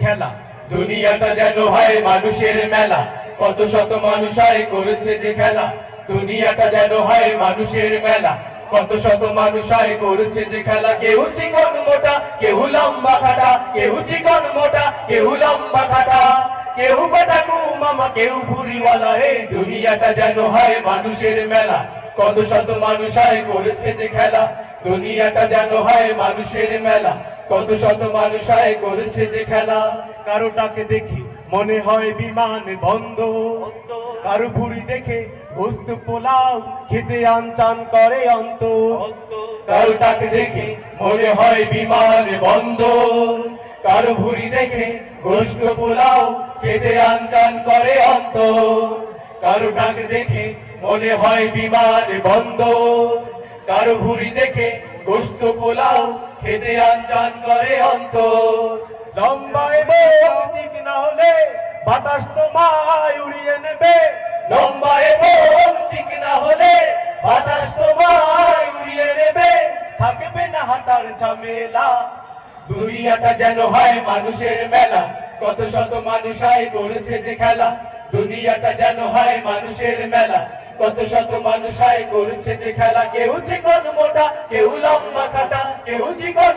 খেলা। দুনিয়াটা যেন হয় মানুষের মেলা। কত শত মানুষ হয় করেছে যে খেলা। দুনিয়াটা যেন হয় মানুষের মেলা। কত শত মানুষ হয় করেছে যে খেলা। কেউ চিকন মোটা, কেউ লম্বা খাটা। কেউ চিকন মোটা, কেউ লম্বা খাটা। কেউ বাটাকু মামা, কেউ ভুরিওয়ালা। রে দুনিয়াটা যেন হয় মানুষের মেলা। কত শত মানুষ হয় করেছে যে খেলা? দুনিয়াটা যেন হয় মানুষের মেলা। কত শত মানুষ হয় করেছে যে খেলা? কারোটাকে দেখি মনে হয় বিমান বন্ধ। কারও ভুড়ি দেখে বস্তু পোলাও খেতে আনচান করে অন্ত। কারোটাকে দেখে মনে হয় বিমান বন্ধ। কারও ভুড়ি দেখে গোস্ত পোলাও খেতে আনচান করে অন্ত। কারোটাকে দেখে মনে হয় বিমান বন্ধ। কারও ভুড়ি দেখে গোস্ত পোলাও খেতে আনচান করে অন্ত। হলে বাতাস তোমায় উড়িয়ে নেবে। হলে বাতাস তোমায় উড়িয়ে নেবে। থাকবে না হাতার ঝামেলা। দুনিয়াটা যেন হয় মানুষের মেলা। কত শত মানুষ হয় করেছে যে খেলা। দুনিয়াটা যেন হয় মানুষের মেলা। কত শত মানুষ হয় করছে যে খেলা, কেউ চিকন মোটা, কেউ লম্বা কাটা, কেউ মোটা